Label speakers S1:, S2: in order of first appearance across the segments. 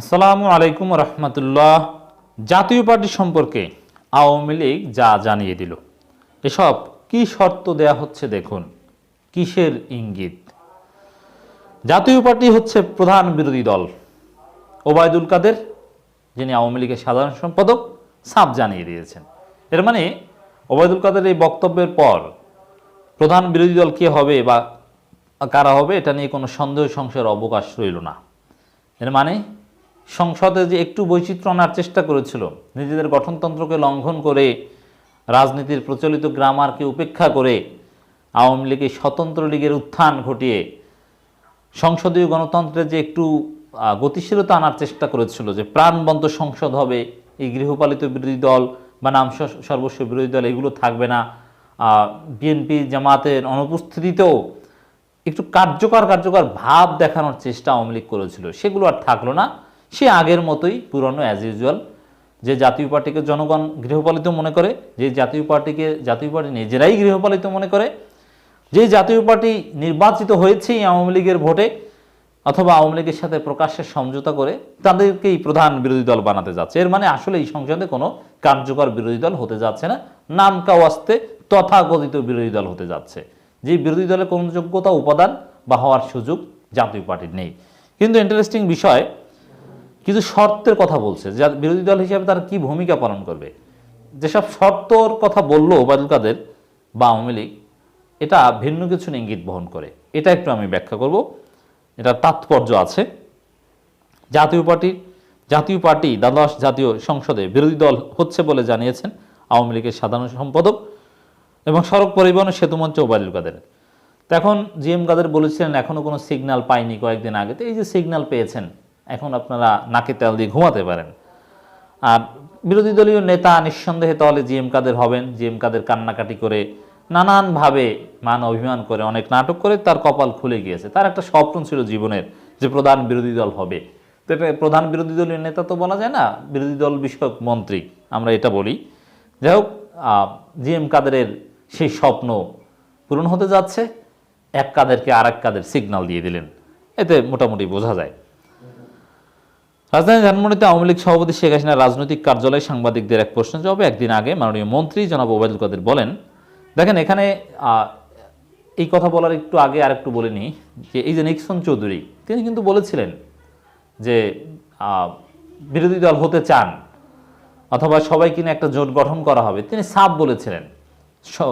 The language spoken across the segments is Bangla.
S1: আসসালামু আলাইকুম রহমতুল্লাহ জাতীয় পার্টি সম্পর্কে আওয়ামী লীগ যা জানিয়ে দিল এসব কি শর্ত দেয়া হচ্ছে দেখুন কিসের ইঙ্গিত জাতীয় পার্টি হচ্ছে প্রধান বিরোধী দল ওবায়দুল কাদের যিনি আওয়ামী লীগের সাধারণ সম্পাদক সাপ জানিয়ে দিয়েছেন এর মানে ওবায়দুল কাদের এই বক্তব্যের পর প্রধান বিরোধী দল কে হবে বা কারা হবে এটা নিয়ে কোনো সন্দেহ সংশয়ের অবকাশ রইল না এর মানে সংসদে যে একটু বৈচিত্র্য আনার চেষ্টা করেছিল নিজেদের গঠনতন্ত্রকে লঙ্ঘন করে রাজনীতির প্রচলিত গ্রামারকে উপেক্ষা করে আওয়ামী লীগের স্বতন্ত্র লীগের উত্থান ঘটিয়ে সংসদীয় গণতন্ত্রে যে একটু গতিশীলতা আনার চেষ্টা করেছিল যে প্রাণবন্ত সংসদ হবে এই গৃহপালিত বিরোধী দল বা নাম সর্বস্ব বিরোধী দল এগুলো থাকবে না বিএনপি জামাতের অনুপস্থিতিতেও একটু কার্যকর কার্যকর ভাব দেখানোর চেষ্টা আওয়ামী লীগ করেছিল সেগুলো আর থাকলো না সে আগের মতোই পুরনো অ্যাজ ইউজুয়াল যে জাতীয় পার্টিকে জনগণ গৃহপালিত মনে করে যে জাতীয় পার্টিকে জাতীয় পার্টি নিজেরাই গৃহপালিত মনে করে যে জাতীয় পার্টি নির্বাচিত হয়েছেই আওয়ামী লীগের ভোটে অথবা আওয়ামী লীগের সাথে প্রকাশ্যে সমঝোতা করে তাদেরকেই প্রধান বিরোধী দল বানাতে যাচ্ছে এর মানে আসলে এই সংসদে কোনো কার্যকর বিরোধী দল হতে যাচ্ছে না নাম কাওয়াস্তে তথাকথিত বিরোধী দল হতে যাচ্ছে যে বিরোধী দলের কোনো যোগ্যতা উপাদান বা হওয়ার সুযোগ জাতীয় পার্টির নেই কিন্তু ইন্টারেস্টিং বিষয় কিছু শর্তের কথা বলছে যা বিরোধী দল হিসাবে তারা কি ভূমিকা পালন করবে যেসব শর্তর কথা বলল ওবায়দুল কাদের বা আওয়ামী লীগ এটা ভিন্ন কিছু ইঙ্গিত বহন করে এটা একটু আমি ব্যাখ্যা করব এটা তাৎপর্য আছে জাতীয় পার্টির জাতীয় পার্টি দ্বাদশ জাতীয় সংসদে বিরোধী দল হচ্ছে বলে জানিয়েছেন আওয়ামী লীগের সাধারণ সম্পাদক এবং সড়ক পরিবহন সেতুমঞ্চ ওবায়দুল কাদের এখন জি এম কাদের বলেছিলেন এখনও কোনো সিগনাল পায়নি কয়েকদিন আগে তো এই যে সিগনাল পেয়েছেন এখন আপনারা নাকি তেল দিয়ে ঘুমাতে পারেন আর বিরোধী দলীয় নেতা নিঃসন্দেহে তাহলে জি এম কাদের হবেন জি এম কাদের কান্নাকাটি করে নানানভাবে মান অভিমান করে অনেক নাটক করে তার কপাল খুলে গিয়েছে তার একটা স্বপ্ন ছিল জীবনের যে প্রধান বিরোধী দল হবে তো এটা প্রধান বিরোধী দলীয় নেতা তো বলা যায় না বিরোধী দল বিষয়ক মন্ত্রী আমরা এটা বলি যাই হোক জি এম কাদেরের সেই স্বপ্ন পূরণ হতে যাচ্ছে এক কাদেরকে আর এক কাদের সিগনাল দিয়ে দিলেন এতে মোটামুটি বোঝা যায় রাজধানী ধানমন্ডিতে আওয়ামী লীগ সভাপতি শেখ হাসিনার রাজনৈতিক কার্যালয়ে সাংবাদিকদের এক প্রশ্ন জবাবে একদিন আগে মাননীয় মন্ত্রী জনাব ওবায়দুল কাদের বলেন দেখেন এখানে এই কথা বলার একটু আগে আর একটু বলে নিই যে এই যে নিক্সন চৌধুরী তিনি কিন্তু বলেছিলেন যে বিরোধী দল হতে চান অথবা সবাই কিনে একটা জোট গঠন করা হবে তিনি সাপ বলেছিলেন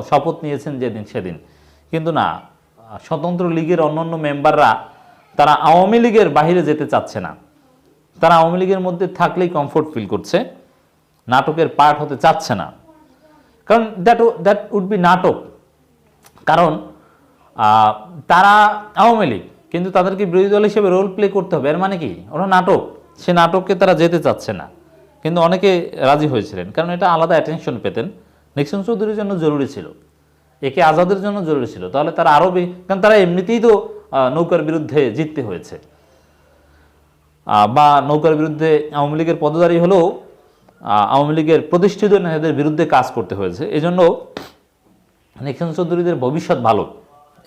S1: শপথ নিয়েছেন যেদিন সেদিন কিন্তু না স্বতন্ত্র লীগের অন্যান্য মেম্বাররা তারা আওয়ামী লীগের বাহিরে যেতে চাচ্ছে না তারা আওয়ামী লীগের মধ্যে থাকলেই কমফোর্ট ফিল করছে নাটকের পার্ট হতে চাচ্ছে না কারণ দ্যাট দ্যাট উড বি নাটক কারণ তারা আওয়ামী লীগ কিন্তু তাদেরকে বিরোধী দল হিসেবে রোল প্লে করতে হবে এর মানে কি ওরা নাটক সে নাটককে তারা যেতে চাচ্ছে না কিন্তু অনেকে রাজি হয়েছিলেন কারণ এটা আলাদা অ্যাটেনশন পেতেন নিক্সন চৌধুরীর জন্য জরুরি ছিল একে আজাদের জন্য জরুরি ছিল তাহলে তারা আরও কারণ তারা এমনিতেই তো নৌকার বিরুদ্ধে জিততে হয়েছে বা নৌকার বিরুদ্ধে আওয়ামী লীগের পদধারী হলেও আওয়ামী লীগের প্রতিষ্ঠিত নেতাদের বিরুদ্ধে কাজ করতে হয়েছে এজন্য নিখিল চৌধুরীদের ভবিষ্যৎ ভালো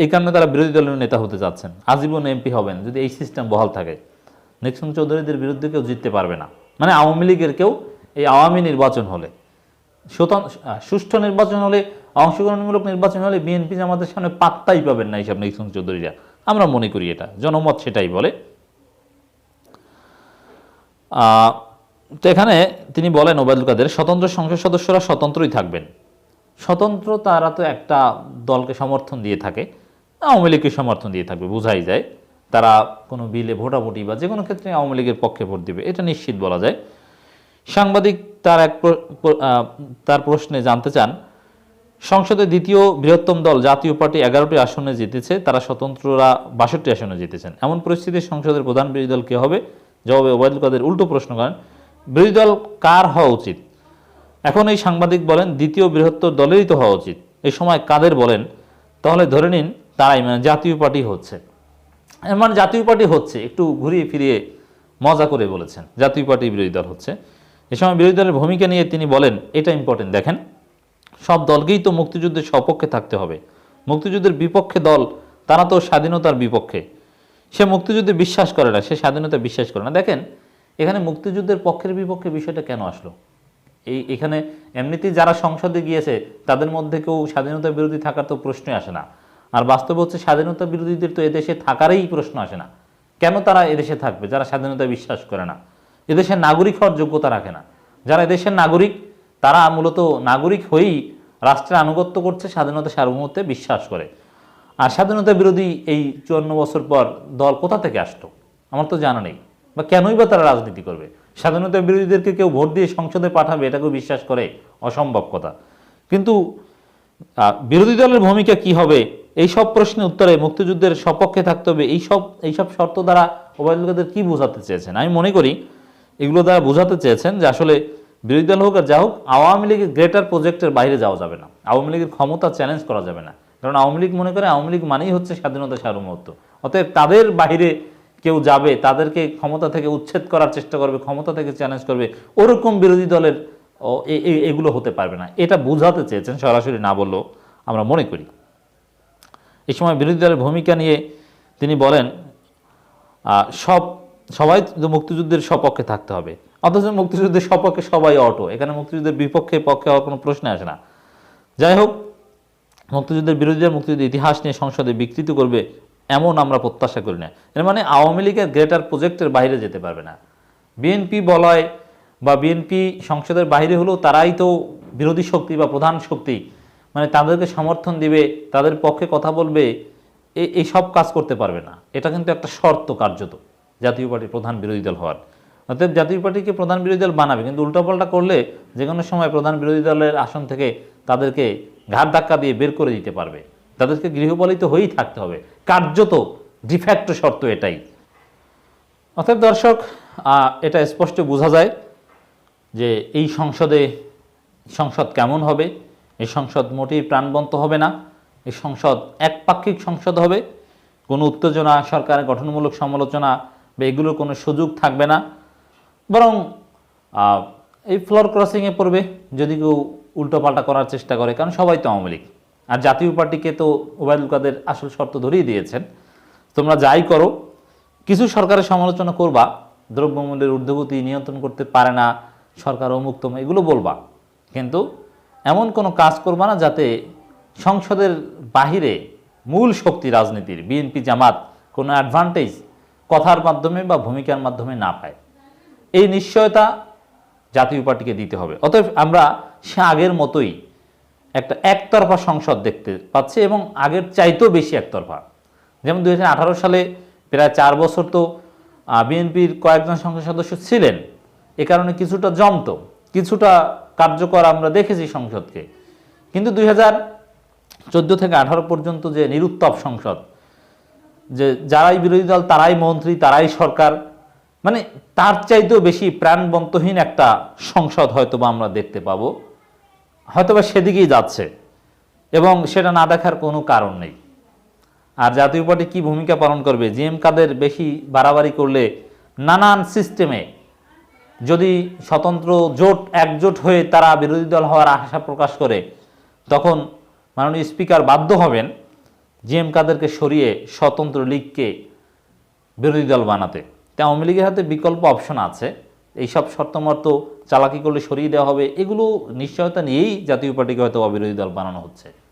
S1: এই কারণে তারা বিরোধী দলের নেতা হতে চাচ্ছেন আজীবন এমপি হবেন যদি এই সিস্টেম বহাল থাকে নিখিল চৌধুরীদের বিরুদ্ধে কেউ জিততে পারবে না মানে আওয়ামী লীগের কেউ এই আওয়ামী নির্বাচন হলে সুষ্ঠু নির্বাচন হলে অংশগ্রহণমূলক নির্বাচন হলে বিএনপি আমাদের সামনে পাত্তাই পাবেন না এইসব নিখিল চৌধুরীরা আমরা মনে করি এটা জনমত সেটাই বলে তো এখানে তিনি বলেন ওবায়দুল কাদের স্বতন্ত্র সংসদ সদস্যরা স্বতন্ত্রই থাকবেন স্বতন্ত্র তারা তো একটা দলকে সমর্থন দিয়ে থাকে আওয়ামী লীগকে সমর্থন দিয়ে থাকবে বোঝাই যায় তারা কোনো বিলে ভোটাভুটি বা যে কোনো ক্ষেত্রে আওয়ামী লীগের পক্ষে ভোট দিবে এটা নিশ্চিত বলা যায় সাংবাদিক তার এক তার প্রশ্নে জানতে চান সংসদে দ্বিতীয় বৃহত্তম দল জাতীয় পার্টি এগারোটি আসনে জিতেছে তারা স্বতন্ত্ররা বাষট্টি আসনে জিতেছেন এমন পরিস্থিতি সংসদের প্রধান বিরোধী দল কে হবে জবাবে ওবায়দুল কাদের উল্টো প্রশ্ন করেন বিরোধী দল কার হওয়া উচিত এখন এই সাংবাদিক বলেন দ্বিতীয় বৃহত্তর দলেরই তো হওয়া উচিত এই সময় কাদের বলেন তাহলে ধরে নিন তারাই মানে জাতীয় পার্টি হচ্ছে মানে জাতীয় পার্টি হচ্ছে একটু ঘুরিয়ে ফিরিয়ে মজা করে বলেছেন জাতীয় পার্টি বিরোধী দল হচ্ছে এ সময় বিরোধী দলের ভূমিকা নিয়ে তিনি বলেন এটা ইম্পর্টেন্ট দেখেন সব দলকেই তো মুক্তিযুদ্ধের সপক্ষে থাকতে হবে মুক্তিযুদ্ধের বিপক্ষে দল তারা তো স্বাধীনতার বিপক্ষে সে মুক্তিযুদ্ধে বিশ্বাস করে না সে স্বাধীনতা বিশ্বাস করে না দেখেন এখানে মুক্তিযুদ্ধের পক্ষের বিপক্ষে বিষয়টা কেন আসলো এই এখানে এমনিতেই যারা সংসদে গিয়েছে তাদের মধ্যে কেউ স্বাধীনতা বিরোধী থাকার তো প্রশ্নই আসে না আর বাস্তব হচ্ছে স্বাধীনতা বিরোধীদের তো এদেশে থাকারই প্রশ্ন আসে না কেন তারা এদেশে থাকবে যারা স্বাধীনতা বিশ্বাস করে না এদেশের নাগরিক হওয়ার যোগ্যতা রাখে না যারা এদেশের নাগরিক তারা মূলত নাগরিক হয়েই রাষ্ট্রের আনুগত্য করছে স্বাধীনতা সার্বভৌমত্বে বিশ্বাস করে আর স্বাধীনতা বিরোধী এই চুয়ান্ন বছর পর দল কোথা থেকে আসতো আমার তো জানা নেই বা কেনই বা তারা রাজনীতি করবে স্বাধীনতা বিরোধীদেরকে কেউ ভোট দিয়ে সংসদে পাঠাবে এটাকেও বিশ্বাস করে অসম্ভব কথা কিন্তু বিরোধী দলের ভূমিকা কি হবে এই সব প্রশ্নের উত্তরে মুক্তিযুদ্ধের সপক্ষে থাকতে হবে এই সব এইসব শর্ত দ্বারা ওবায়দুল কাদের কী বোঝাতে চেয়েছেন আমি মনে করি এগুলো দ্বারা বোঝাতে চেয়েছেন যে আসলে বিরোধী দল হোক আর যা হোক আওয়ামী লীগের গ্রেটার প্রজেক্টের বাইরে যাওয়া যাবে না আওয়ামী লীগের ক্ষমতা চ্যালেঞ্জ করা যাবে না কারণ আওয়ামী লীগ মনে করে আওয়ামী লীগ মানেই হচ্ছে স্বাধীনতা সার্বভৌমত্ব অতএব তাদের বাহিরে কেউ যাবে তাদেরকে ক্ষমতা থেকে উচ্ছেদ করার চেষ্টা করবে ক্ষমতা থেকে চ্যালেঞ্জ করবে ওরকম বিরোধী দলের এগুলো হতে পারবে না এটা বোঝাতে চেয়েছেন সরাসরি না বললেও আমরা মনে করি এ সময় বিরোধী দলের ভূমিকা নিয়ে তিনি বলেন সব সবাই মুক্তিযুদ্ধের সপক্ষে থাকতে হবে অথচ মুক্তিযুদ্ধের সপক্ষে সবাই অটো এখানে মুক্তিযুদ্ধের বিপক্ষে পক্ষে হওয়ার কোনো প্রশ্ন আসে না যাই হোক মুক্তিযুদ্ধের বিরোধীরা মুক্তিযুদ্ধের ইতিহাস নিয়ে সংসদে বিকৃত করবে এমন আমরা প্রত্যাশা করি না এর মানে আওয়ামী লীগের গ্রেটার প্রজেক্টের বাইরে যেতে পারবে না বিএনপি বলয় বা বিএনপি সংসদের বাইরে হলেও তারাই তো বিরোধী শক্তি বা প্রধান শক্তি মানে তাদেরকে সমর্থন দিবে তাদের পক্ষে কথা বলবে এই সব কাজ করতে পারবে না এটা কিন্তু একটা শর্ত কার্যত জাতীয় পার্টির প্রধান বিরোধী দল হওয়ার অতএব জাতীয় পার্টিকে প্রধান বিরোধী দল বানাবে কিন্তু উল্টাপাল্টা করলে যে কোনো সময় প্রধান বিরোধী দলের আসন থেকে তাদেরকে ঘাট ধাক্কা দিয়ে বের করে দিতে পারবে তাদেরকে গৃহপালিত হয়েই থাকতে হবে কার্যত ডিফ্যাক্ট শর্ত এটাই অর্থাৎ দর্শক এটা স্পষ্ট বোঝা যায় যে এই সংসদে সংসদ কেমন হবে এই সংসদ মোটেই প্রাণবন্ত হবে না এই সংসদ একপাক্ষিক সংসদ হবে কোনো উত্তেজনা সরকারের গঠনমূলক সমালোচনা বা এগুলোর কোনো সুযোগ থাকবে না বরং এই ফ্লোর ক্রসিংয়ে পড়বে যদি কেউ উল্টোপাল্টা করার চেষ্টা করে কারণ সবাই তো আওয়ামী লীগ আর জাতীয় পার্টিকে তো ওবায়দুল কাদের আসল শর্ত ধরিয়ে দিয়েছেন তোমরা যাই করো কিছু সরকারের সমালোচনা করবা দ্রব্যমূল্যের ঊর্ধ্বগতি নিয়ন্ত্রণ করতে পারে না সরকার অমুক্তম এগুলো বলবা কিন্তু এমন কোনো কাজ করবা না যাতে সংসদের বাহিরে মূল শক্তি রাজনীতির বিএনপি জামাত কোনো অ্যাডভান্টেজ কথার মাধ্যমে বা ভূমিকার মাধ্যমে না পায় এই নিশ্চয়তা জাতীয় পার্টিকে দিতে হবে অতএব আমরা সে আগের মতোই একটা একতরফা সংসদ দেখতে পাচ্ছি এবং আগের চাইতেও বেশি একতরফা যেমন দু সালে প্রায় চার বছর তো বিএনপির কয়েকজন সংসদ সদস্য ছিলেন এ কারণে কিছুটা জমত কিছুটা কার্যকর আমরা দেখেছি সংসদকে কিন্তু দুই হাজার থেকে আঠারো পর্যন্ত যে নিরুত্তপ সংসদ যে যারাই বিরোধী দল তারাই মন্ত্রী তারাই সরকার মানে তার চাইতেও বেশি প্রাণবন্তহীন একটা সংসদ বা আমরা দেখতে পাব হয়তোবা সেদিকেই যাচ্ছে এবং সেটা না দেখার কোনো কারণ নেই আর জাতীয় পার্টি কী ভূমিকা পালন করবে জিএম কাদের বেশি বাড়াবাড়ি করলে নানান সিস্টেমে যদি স্বতন্ত্র জোট একজোট হয়ে তারা বিরোধী দল হওয়ার আশা প্রকাশ করে তখন মাননীয় স্পিকার বাধ্য হবেন জিএম কাদেরকে সরিয়ে স্বতন্ত্র লীগকে বিরোধী দল বানাতে তাই আওয়ামী লীগের হাতে বিকল্প অপশন আছে এইসব শর্তমর্ত চালাকি করলে সরিয়ে দেওয়া হবে এগুলো নিশ্চয়তা নিয়েই জাতীয় পার্টিকে হয়তো অবিরোধী দল বানানো হচ্ছে